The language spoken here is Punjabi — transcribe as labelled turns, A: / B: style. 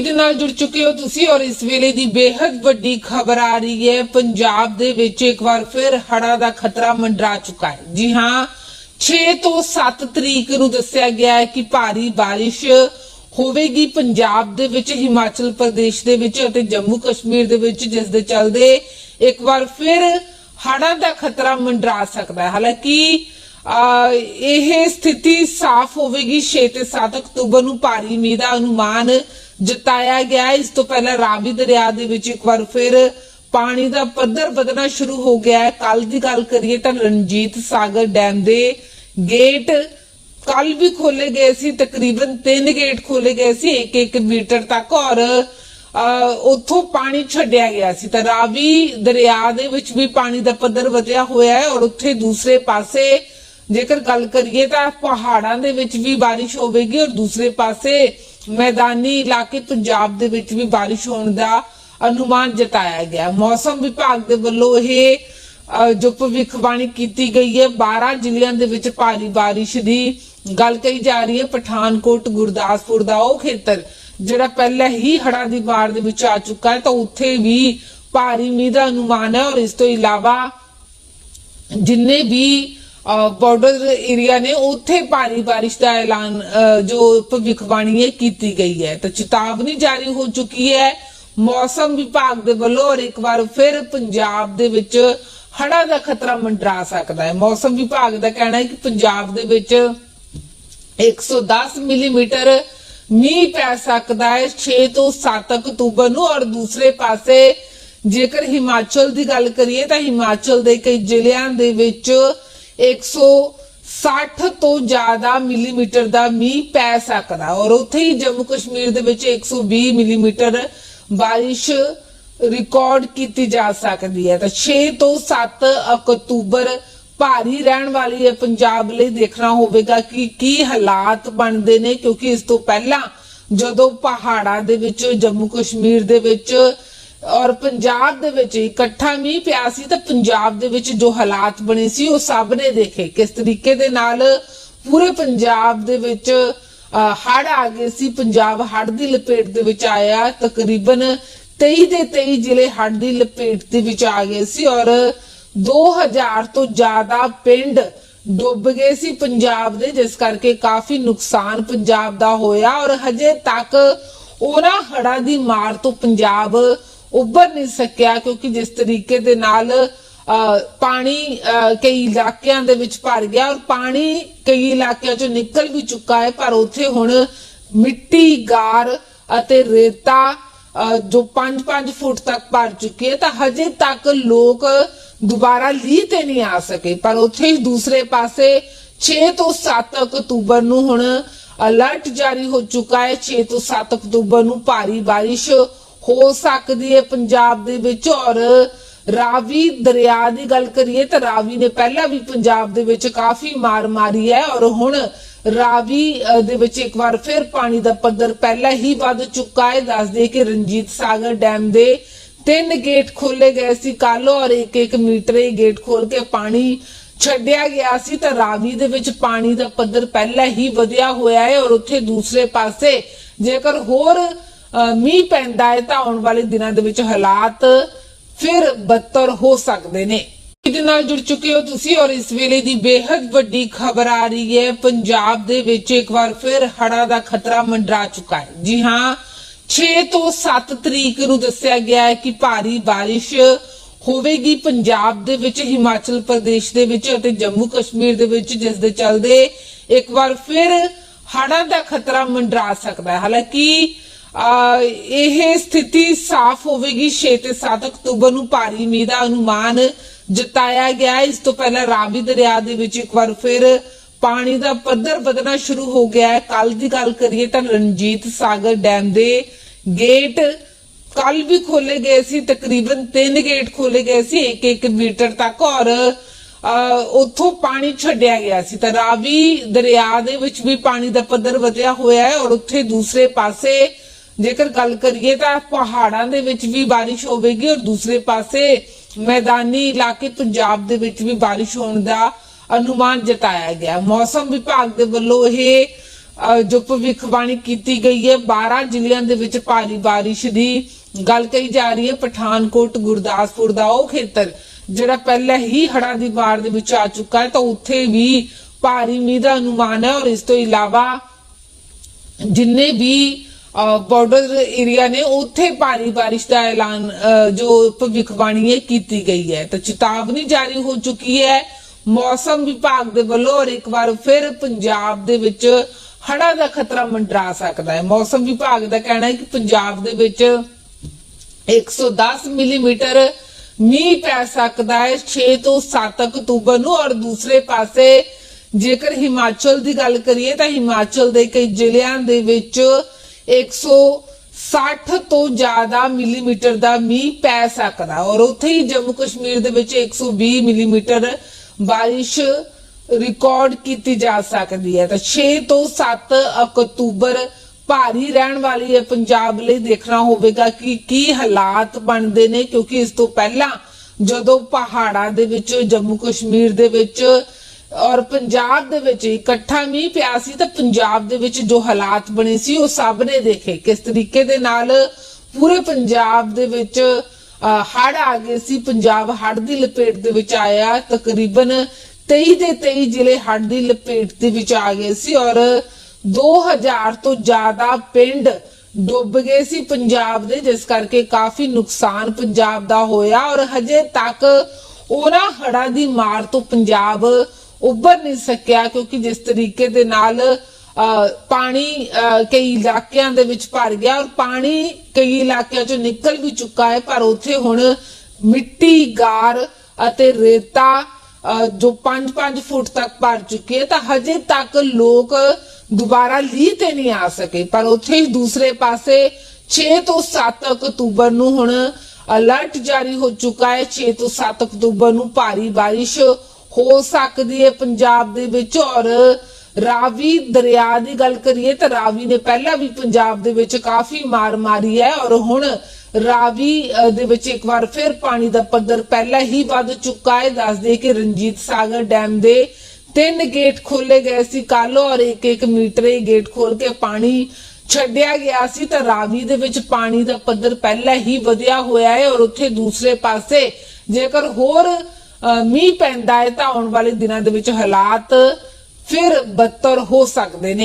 A: ਦੇ ਨਾਲ ਜੁੜ ਚੁੱਕੇ ਹੋ ਤੁਸੀਂ ਔਰ ਇਸ ਵੇਲੇ ਦੀ ਬੇहद ਵੱਡੀ ਖਬਰ ਆ ਰਹੀ ਹੈ। ਪੰਜਾਬ ਦੇ ਵਿੱਚ ਇੱਕ ਵਾਰ ਫਿਰ ਹੜਾ ਦਾ ਖਤਰਾ ਮੰਡਰਾ ਚੁੱਕਾ ਹੈ। ਜੀ ਹਾਂ 6 ਤੋਂ 7 ਤਰੀਕ ਨੂੰ ਦੱਸਿਆ ਗਿਆ ਹੈ ਕਿ ਭਾਰੀ ਬਾਰਿਸ਼ ਹੋਵੇਗੀ ਪੰਜਾਬ ਦੇ ਵਿੱਚ, ਹਿਮਾਚਲ ਪ੍ਰਦੇਸ਼ ਦੇ ਵਿੱਚ ਅਤੇ ਜੰਮੂ ਕਸ਼ਮੀਰ ਦੇ ਵਿੱਚ, ਜਿਸ ਦੇ ਚੱਲਦੇ ਇੱਕ ਵਾਰ ਫਿਰ ਹੜਾਂ ਦਾ ਖਤਰਾ ਮੰਡਰਾ ਸਕਦਾ ਹੈ। ਹਾਲਾਂਕਿ ਇਹ ਸਥਿਤੀ ਸਾਫ਼ ਹੋਵੇਗੀ। 6 ਤੇ 7 ਅਕਤੂਬਰ ਨੂੰ ਭਾਰੀ ਮੀਂਹ ਦਾ ਅਨੁਮਾਨ ਜਤਾਇਆ ਗਿਆ। ਇਸ ਤੋਂ ਪਹਿਲਾਂ ਰਾਵੀ ਦਰਿਆ ਦੇ ਵਿੱਚ ਇੱਕ ਵਾਰ ਫਿਰ ਪਾਣੀ ਦਾ ਪੱਧਰ ਵਧਣਾ ਸ਼ੁਰੂ ਹੋ ਗਿਆ ਹੈ। ਕੱਲ ਦੀ ਗੱਲ ਕਰੀਏ ਤਾਂ ਰਣਜੀਤ ਸਾਗਰ ਡੈਮ ਦੇ ਗੇਟ ਕੱਲ ਵੀ ਖੋਲੇ ਗਏ ਸੀ। ਤਕਰੀਬਨ 3 ਗੇਟ ਖੋਲੇ ਗਏ ਸੀ 1-1 ਮੀਟਰ ਤੱਕ ਔਰ ਅਹ, ਉੱਥੋਂ ਪਾਣੀ ਛੱਡਿਆ ਗਿਆ ਸੀ। ਤਾਂ ਰਾਵੀ ਦਰਿਆ ਦੇ ਵਿੱਚ ਵੀ ਪਾਣੀ ਦਾ ਪੱਧਰ ਵਧਿਆ ਹੋਇਆ ਹੈ ਔਰ ਉੱਥੇ ਦੂਸਰੇ ਪਾਸੇ ਜੇਕਰ ਗੱਲ ਕਰੀਏ ਤਾਂ ਪਹਾੜਾਂ ਦੇ ਵਿੱਚ ਵੀ ਬਾਰਿਸ਼ ਹੋਵੇਗੀ ਔਰ ਦੂਸਰੇ ਪਾਸੇ ਮੈਦਾਨੀ ਇਲਾਕੇ ਪੰਜਾਬ ਦੇ ਵਿੱਚ ਵੀ ਬਾਰਿਸ਼ ਹੋਣ ਦਾ ਅਨੁਮਾਨ ਜਤਾਇਆ ਗਿਆ। ਮੌਸਮ ਵਿਭਾਗ ਦੇ ਵੱਲੋਂ ਇਹ ਜੋ ਭਵਿੱਖਬਾਣੀ ਕੀਤੀ ਗਈ ਹੈ 12 ਜ਼ਿਲ੍ਹਿਆਂ ਦੇ ਵਿੱਚ ਭਾਰੀ ਬਾਰਿਸ਼ ਦੀ ਗੱਲ ਕਹੀ ਜਾ ਰਹੀ ਹੈ। ਪਠਾਨਕੋਟ, ਗੁਰਦਾਸਪੁਰ ਦਾ ਉਹ ਖੇਤਰ ਜਿਹੜਾ ਪਹਿਲਾਂ ਹੀ ਹੜਾਂ ਦੀ ਮਾਰ ਦੇ ਵਿੱਚ ਆ ਚੁੱਕਾ ਹੈ, ਤਾਂ ਉੱਥੇ ਵੀ ਭਾਰੀ ਮੀਂਹ ਦਾ ਅਨੁਮਾਨ ਹੈ। ਔਰ ਇਸ ਤੋਂ ਇਲਾਵਾ ਜਿੰਨੇ ਵੀ ਬਾਰਡਰ ਏਰੀਆ ਨੇ, ਉੱਥੇ ਭਾਰੀ ਬਾਰਿਸ਼ ਦਾ ਐਲਾਨ ਜੋ ਭਵਿੱਖਬਾਣੀ ਹੈ, ਕੀਤੀ ਗਈ ਹੈ। ਤਾਂ ਚੇਤਾਵਨੀ ਜਾਰੀ ਹੋ ਚੁੱਕੀ ਹੈ। ਮੌਸਮ ਵਿਭਾਗ ਦੇ ਵੱਲੋਂ ਔਰ ਇੱਕ ਵਾਰ ਫਿਰ ਪੰਜਾਬ ਦੇ ਵਿੱਚ ਹੜ੍ਹਾਂ ਦਾ ਖਤਰਾ ਮੰਡਰਾ ਸਕਦਾ ਹੈ। ਮੌਸਮ ਵਿਭਾਗ ਦਾ ਕਹਿਣਾ ਹੈ ਕਿ ਪੰਜਾਬ ਦੇ ਵਿੱਚ 110 ਮਿਲੀਮੀਟਰ ਮੀਂਹ ਪੈ ਸਕਦਾ ਹੈ 6 ਤੋਂ 7 ਅਕਤੂਬਰ ਨੂੰ। ਔਰ ਦੂਸਰੇ ਪਾਸੇ ਜੇਕਰ ਹਿਮਾਚਲ ਦੀ ਗੱਲ ਕਰੀਏ, ਤਾਂ ਹਿਮਾਚਲ ਦੇ ਕਈ ਜ਼ਿਲ੍ਹਿਆਂ ਦੇ ਵਿੱਚ 160 ਤੋਂ ਜ਼ਿਆਦਾ ਮਿਲੀਮੀਟਰ ਦਾ ਮੀਂਹ ਪੈ ਸਕਦਾ ਔਰ ਉੱਥੇ ਹੀ ਜੰਮੂ ਕਸ਼ਮੀਰ ਦੇ ਵਿੱਚ 120 ਮਿਲੀਮੀਟਰ ਬਾਰਿਸ਼ ਰਿਕਾਰਡ ਕੀਤੀ ਜਾ ਸਕਦੀ ਹੈ। ਤਾਂ 6 ਤੋਂ 7 ਅਕਤੂਬਰ ਭਾਰੀ ਰਹਿਣ ਵਾਲੀ ਹੈ ਪੰਜਾਬ ਲਈ ਦੇਖਣਾ ਹੋਵੇਗਾ ਕਿ ਕੀ ਹਾਲਾਤ ਬਣਦੇ ਨੇ, ਕਿਉਂਕਿ ਇਸ ਤੋਂ ਪਹਿਲਾਂ ਜਦੋਂ ਪਹਾੜਾਂ ਦੇ ਵਿੱਚ ਜੰਮੂ ਕਸ਼ਮੀਰ ਦੇ ਵਿੱਚ ਔਰ ਪੰਜਾਬ ਦੇ ਵਿੱਚ ਇਕੱਠਾ ਮੀਂਹ ਪਿਆ ਸੀ ਤਾਂ ਪੰਜਾਬ ਦੇ ਵਿੱਚ ਜੋ ਹਾਲਾਤ ਬਣੇ ਸੀ, ਉਹ ਸਭ ਨੇ ਦੇਖੇ। ਕਿਸ ਤਰੀਕੇ ਦੇ ਨਾਲ ਪੂਰੇ ਪੰਜਾਬ ਦੇ ਵਿੱਚ ਹੜ ਆ ਗਏ ਸੀ। ਪੰਜਾਬ ਹੜ ਦੀ ਲਪੇਟ ਦੇ ਵਿੱਚ ਆਇਆ। ਤਕਰੀਬਨ 23 ਦੇ 23 ਜ਼ਿਲ੍ਹੇ ਹੜ ਦੀ ਲਪੇਟ ਦੇ ਵਿੱਚ ਆ ਗਏ ਸੀ ਔਰ 2000 ਤੋਂ ਜ਼ਿਆਦਾ ਪਿੰਡ ਡੁੱਬ ਗਏ ਸੀ ਪੰਜਾਬ ਦੇ, ਜਿਸ ਕਰਕੇ ਕਾਫੀ ਨੁਕਸਾਨ ਪੰਜਾਬ ਦਾ ਹੋਇਆ। ਔਰ ਹਜੇ ਤੱਕ ਉਹਨਾਂ ਹੜਾਂ ਦੀ ਮਾਰ ਤੋਂ ਪੰਜਾਬ ਉੱਭਰ ਨਹੀਂ ਸਕਿਆ ਕਿਉਂਕਿ ਜਿਸ ਤਰੀਕੇ ਦੇ ਨਾਲ ਪਾਣੀ ਕਈ ਇਲਾਕਿਆਂ ਦੇ ਵਿੱਚ ਭਰ ਗਿਆ ਔਰ ਪਾਣੀ ਕਈ ਇਲਾਕਿਆਂ ਚੋਂ ਨਿਕਲ ਵੀ ਚੁੱਕਾ ਹੈ, ਪਰ ਉੱਥੇ ਹੁਣ ਮਿੱਟੀ, ਗਾਰ ਅਤੇ ਰੇਤਾ ਜੋ 5-5 ਫੁੱਟ ਤੱਕ ਭਰ ਚੁੱਕੀ ਹੈ, ਤਾਂ ਹਜੇ ਤੱਕ ਲੋਕ ਦੁਬਾਰਾ ਲੀਹ ਤੇ ਨਹੀਂ ਆ ਸਕੇ। ਪਰ ਉੱਥੇ ਹੀ ਦੂਸਰੇ ਪਾਸੇ 6 ਤੋਂ 7 ਅਕਤੂਬਰ ਨੂੰ ਹੁਣ ਅਲਰਟ ਜਾਰੀ ਹੋ ਚੁੱਕਾ ਹੈ। 6 ਤੋਂ 7 ਅਕਤੂਬਰ ਨੂੰ ਭਾਰੀ ਬਾਰਿਸ਼ ਹੋ ਸਕਦੀ ਹੈ ਪੰਜਾਬ ਦੇ ਵਿੱਚ। ਔਰ ਰਾਵੀ ਦਰਿਆ ਦੀ ਗੱਲ ਕਰੀਏ ਤਾਂ ਰਾਵੀ ਨੇ ਪਹਿਲਾਂ ਵੀ ਪੰਜਾਬ ਦੇ ਵਿੱਚ ਕਾਫੀ ਮਾਰ ਮਾਰੀ ਹੈ। ਔਰ ਹੁਣ ਰਾਵੀ ਦੇ ਵਿੱਚ ਇੱਕ ਵਾਰ ਫਿਰ ਪਾਣੀ ਦਾ ਪੱਧਰ ਪਹਿਲਾਂ ਹੀ ਵੱਧ ਚੁੱਕਾ ਹੈ। ਦੱਸ ਕਿ ਰਣਜੀਤ ਸਾਗਰ ਡੈਮ ਦੇ ਤਿੰਨ ਗੇਟ ਖੋਲੇ ਗਏ ਸੀ ਕੱਲ ਔਰ ਇੱਕ ਇੱਕ ਮੀਟਰ ਹੀ ਗੇਟ ਖੋਲ ਕੇ ਪਾਣੀ ਛੱਡਿਆ ਗਿਆ ਸੀ। ਤਾਂ ਰਾਵੀ ਦੇ ਵਿੱਚ ਪਾਣੀ ਦਾ ਪੱਧਰ ਪਹਿਲਾਂ ਹੀ ਵਧਿਆ ਹੋਇਆ ਹੈ। ਔਰ ਉੱਥੇ ਦੂਸਰੇ ਪਾਸੇ ਜੇਕਰ ਹੋਰ ਮੀਂਹ ਪੈਂਦਾ ਹੈ ਤਾਂ ਆਉਣ ਵਾਲੇ ਦਿਨਾਂ ਦੇ ਵਿੱਚ ਹਾਲਾਤ ਫਿਰ ਬੱਤਰ ਹੋ ਸਕਦੇ ਨੇ। ਇਹਦੇ ਨਾਲ ਜੁੜ ਚੁੱਕੇ ਹੋ ਤੁਸੀਂ ਔਰ ਇਸ ਵੇਲੇ ਦੀ ਬੇहद ਵੱਡੀ ਖਬਰ ਆ ਰਹੀ ਹੈ। ਪੰਜਾਬ ਦੇ ਵਿੱਚ ਇੱਕ ਵਾਰ ਫਿਰ ਹੜ੍ਹਾਂ ਦਾ ਖਤਰਾ ਮੰਡਰਾ ਚੁੱਕਾ ਹੈ। ਜੀ ਹਾਂ 6 ਤੋਂ 7 ਤਰੀਕ ਨੂੰ ਦੱਸਿਆ ਗਿਆ ਹੈ ਕਿ ਭਾਰੀ ਬਾਰਿਸ਼ ਹੋਵੇਗੀ ਪੰਜਾਬ ਦੇ ਵਿੱਚ, ਹਿਮਾਚਲ ਪ੍ਰਦੇਸ਼ ਦੇ ਵਿੱਚ ਅਤੇ ਜੰਮੂ ਕਸ਼ਮੀਰ ਦੇ ਵਿੱਚ, ਜਿਸ ਦੇ ਚੱਲਦੇ ਇੱਕ ਵਾਰ ਫਿਰ ਹੜ੍ਹਾਂ ਦਾ ਖਤਰਾ ਮੰਡਰਾ ਸਕਦਾ ਹੈ। ਹਾਲਾਂਕਿ ਇਹ ਸਥਿਤੀ ਸਾਫ਼ ਹੋਵੇਗੀ 6 ਤੇ 7 ਅਕਤੂਬਰ ਨੂੰ ਭਾਰੀ ਮੀਂਹ ਦਾ ਅਨੁਮਾਨ ਜਤਾਇਆ ਗਿਆ। ਇਸ ਤੋਂ ਪਹਿਲਾਂ ਰਾਵੀ ਦਰਿਆ ਦੇ ਵਿੱਚ ਇੱਕ ਵਾਰ ਫਿਰ ਪਾਣੀ ਦਾ ਪੱਧਰ ਵਧਣਾ ਸ਼ੁਰੂ ਹੋ ਗਿਆ ਹੈ। ਕੱਲ ਦੀ ਗੱਲ ਕਰੀਏ ਤਾਂ ਰਣਜੀਤ ਸਾਗਰ ਡੈਮ ਦੇ ਗੇਟ ਕੱਲ ਵੀ ਖੋਲੇ ਗਏ ਸੀ। ਤਕਰੀਬਨ 3 ਗੇਟ ਖੋਲੇ ਗਏ ਸੀ 1-1 ਮੀਟਰ ਤੱਕ ਔਰ ਉੱਥੋਂ ਪਾਣੀ ਛੱਡਿਆ ਗਿਆ ਸੀ। ਤਾਂ ਰਾਵੀ ਦਰਿਆ ਦੇ ਵਿੱਚ ਵੀ ਪਾਣੀ ਦਾ ਪੱਧਰ ਵਧਿਆ ਹੋਇਆ ਹੈ ਔਰ ਉੱਥੇ ਦੂਸਰੇ ਪਾਸੇ ਜੇਕਰ ਗੱਲ ਕਰੀਏ ਤਾਂ ਪਹਾੜਾਂ ਦੇ ਵਿੱਚ ਵੀ ਬਾਰਿਸ਼ ਹੋਵੇਗੀ ਔਰ ਦੂਸਰੇ ਪਾਸੇ ਮੈਦਾਨੀ ਇਲਾਕੇ ਪੰਜਾਬ ਦੇ ਵਿੱਚ ਵੀ ਬਾਰਿਸ਼ ਹੋਣ ਦਾ ਅਨੁਮਾਨ ਜਤਾਇਆ ਗਿਆ। ਮੌਸਮ ਵਿਭਾਗ ਦੇ ਵੱਲੋਂ ਇਹ ਜੋ ਭਵਿੱਖਬਾਣੀ ਕੀਤੀ ਗਈ ਹੈ 12 ਜ਼ਿਲ੍ਹਿਆਂ ਦੇ ਵਿੱਚ ਭਾਰੀ ਬਾਰਿਸ਼ ਦੀ ਗੱਲ ਕਹੀ ਜਾ ਰਹੀ ਹੈ। ਪਠਾਨਕੋਟ, ਗੁਰਦਾਸਪੁਰ ਦਾ ਉਹ ਖੇਤਰ ਜਿਹੜਾ ਪਹਿਲਾਂ ਹੀ ਹੜਾਂ ਦੀ ਮਾਰ ਦੇ ਵਿੱਚ ਆ ਚੁੱਕਾ ਹੈ, ਤਾਂ ਉੱਥੇ ਵੀ ਭਾਰੀ ਮੀਂਹ ਦਾ ਅਨੁਮਾਨ ਹੈ ਔਰ ਇਸ ਤੋਂ ਇਲਾਵਾ ਜਿੰਨੇ ਵੀ ਬਾਰਡਰ ਏਰੀਆ ਨੇ, ਉੱਥੇ ਭਾਰੀ ਬਾਰਿਸ਼ ਦਾ ਐਲਾਨ ਜੋ ਭਵਿੱਖਬਾਣੀ ਕੀਤੀ ਗਈ ਹੈ। ਤਾਂ ਚੇਤਾਵਨੀ ਜਾਰੀ ਹੋ ਚੁੱਕੀ ਹੈ। ਮੌਸਮ ਵਿਭਾਗ ਦੇ ਵੱਲੋਂ ਔਰ ਇੱਕ ਵਾਰ ਫਿਰ ਪੰਜਾਬ ਦੇ ਵਿੱਚ ਹੜ੍ਹਾਂ ਦਾ ਖਤਰਾ ਮੰਡਰਾ ਸਕਦਾ ਹੈ। ਮੌਸਮ ਵਿਭਾਗ ਦਾ ਕਹਿਣਾ ਹੈ ਕਿ ਪੰਜਾਬ ਦੇ ਵਿੱਚ 110 ਮਿਲੀਮੀਟਰ ਮੀਂਹ ਪੈ ਸਕਦਾ ਹੈ 6 ਤੋਂ 7 ਅਕਤੂਬਰ ਨੂੰ। ਔਰ ਦੂਸਰੇ ਪਾਸੇ, ਜੇਕਰ ਹਿਮਾਚਲ ਦੀ ਗੱਲ ਕਰੀਏ, ਤਾਂ ਹਿਮਾਚਲ ਦੇ ਕਈ ਜ਼ਿਲ੍ਹਿਆਂ ਦੇ ਵਿੱਚ 160 ਤੋਂ ਜ਼ਿਆਦਾ ਮਿਲੀਮੀਟਰ ਦਾ ਮੀਂਹ ਪੈ ਸਕਦਾ ਔਰ ਉੱਥੇ ਹੀ ਜੰਮੂ ਕਸ਼ਮੀਰ ਦੇ ਵਿੱਚ 120 ਮਿਲੀਮੀਟਰ ਬਾਰਿਸ਼ ਰਿਕਾਰਡ ਕੀਤੀ ਜਾ ਸਕਦੀ ਹੈ। ਤਾਂ 6 ਤੋਂ 7 ਅਕਤੂਬਰ ਭਾਰੀ ਰਹਿਣ ਵਾਲੀ ਹੈ ਪੰਜਾਬ ਲਈ ਦੇਖਣਾ ਹੋਵੇਗਾ ਕਿ ਕੀ ਹਾਲਾਤ ਬਣਦੇ ਨੇ, ਕਿਉਂਕਿ ਇਸ ਤੋਂ ਪਹਿਲਾਂ ਜਦੋਂ ਪਹਾੜਾਂ ਦੇ ਵਿੱਚ ਜੰਮੂ ਕਸ਼ਮੀਰ ਦੇ ਵਿੱਚ ਔਰ ਪੰਜਾਬ ਦੇ ਵਿੱਚ ਇਕੱਠਾ ਮੀਂਹ ਪਿਆ ਸੀ ਤਾਂ ਪੰਜਾਬ ਦੇ ਵਿੱਚ ਜੋ ਹਾਲਾਤ ਬਣੇ ਸੀ ਉਹ ਸਭ ਨੇ ਦੇਖੇ। ਕਿਸ ਤਰੀਕੇ ਦੇ ਨਾਲ ਪੂਰੇ ਪੰਜਾਬ ਦੇ ਵਿੱਚ ਹੜ ਆ ਗਏ ਸੀ। ਪੰਜਾਬ ਹੜ ਦੀ ਲਪੇਟ ਦੇ ਵਿੱਚ ਆਇਆ। ਤਕਰੀਬਨ 23 ਦੇ 23 ਜ਼ਿਲ੍ਹੇ ਹੜ ਦੀ ਲਪੇਟ ਦੇ ਵਿੱਚ ਆ ਗਏ ਸੀ ਔਰ 2000 ਤੋਂ ਜ਼ਿਆਦਾ ਪਿੰਡ ਡੁੱਬ ਗਏ ਸੀ ਪੰਜਾਬ ਦੇ, ਜਿਸ ਕਰਕੇ ਕਾਫੀ ਨੁਕਸਾਨ ਪੰਜਾਬ ਦਾ ਹੋਇਆ। ਔਰ ਹਜੇ ਤੱਕ ਉਹਨਾਂ ਹੜਾਂ ਦੀ ਮਾਰ ਤੋਂ ਪੰਜਾਬ ਉੱਭਰ ਨਹੀਂ ਸਕਿਆ ਕਿਉਂਕਿ ਜਿਸ ਤਰੀਕੇ ਦੇ ਨਾਲ ਪਾਣੀ ਕਈ ਇਲਾਕਿਆਂ ਦੇ ਵਿੱਚ ਭਰ ਗਿਆ ਔਰ ਪਾਣੀ ਕਈ ਇਲਾਕਿਆਂ ਚੋਂ ਨਿਕਲ ਵੀ ਚੁੱਕਾ ਹੈ, ਪਰ ਉੱਥੇ ਹੁਣ ਮਿੱਟੀ, ਗਾਰ ਅਤੇ ਰੇਤਾ ਜੋ 5-5 ਫੁੱਟ ਤੱਕ ਭਰ ਚੁੱਕੀ ਹੈ, ਤਾਂ ਹਜੇ ਤੱਕ ਲੋਕ ਦੁਬਾਰਾ ਲੀਹ ਤੇ ਨਹੀਂ ਆ ਸਕੇ। ਪਰ ਉੱਥੇ ਹੀ ਦੂਸਰੇ ਪਾਸੇ 6 ਤੋਂ 7 ਅਕਤੂਬਰ ਨੂੰ ਹੁਣ ਅਲਰਟ ਜਾਰੀ ਹੋ ਚੁੱਕਾ ਹੈ। 6 ਤੋਂ 7 ਅਕਤੂਬਰ ਨੂੰ ਭਾਰੀ ਬਾਰਿਸ਼ ਹੋ ਸਕਦੀ ਹੈ ਪੰਜਾਬ ਦੇ ਵਿੱਚ। ਔਰ ਰਾਵੀ ਦਰਿਆ ਦੀ ਗੱਲ ਕਰੀਏ ਤਾਂ ਰਾਵੀ ਨੇ ਪਹਿਲਾਂ ਵੀ ਪੰਜਾਬ ਦੇ ਵਿੱਚ ਕਾਫੀ ਮਾਰ ਮਾਰੀ ਹੈ। ਔਰ ਹੁਣ ਰਾਵੀ ਦੇ ਵਿੱਚ ਇੱਕ ਵਾਰ ਫਿਰ ਪਾਣੀ ਦਾ ਪੱਧਰ ਪਹਿਲਾਂ ਹੀ ਵੱਧ ਚੁੱਕਾ ਹੈ। ਦੱਸ ਕਿ ਰਣਜੀਤ ਸਾਗਰ ਡੈਮ ਦੇ ਤਿੰਨ ਗੇਟ ਖੋਲੇ ਗਏ ਸੀ ਕੱਲ ਔਰ ਇੱਕ ਇੱਕ ਮੀਟਰ ਹੀ ਗੇਟ ਖੋਲ ਕੇ ਪਾਣੀ ਛੱਡਿਆ ਗਿਆ ਸੀ। ਤਾਂ ਰਾਵੀ ਦੇ ਵਿੱਚ ਪਾਣੀ ਦਾ ਪੱਧਰ ਪਹਿਲਾਂ ਹੀ ਵਧਿਆ ਹੋਇਆ ਹੈ। ਔਰ ਉੱਥੇ ਦੂਸਰੇ ਪਾਸੇ ਜੇਕਰ ਹੋਰ ਮੀਂਹ ਪੈਂਦਾ ਹੈ ਤਾਂ ਆਉਣ ਵਾਲੇ ਦਿਨਾਂ ਦੇ ਵਿੱਚ ਹਾਲਾਤ ਫਿਰ ਬਦਤਰ ਹੋ ਸਕਦੇ ਨੇ।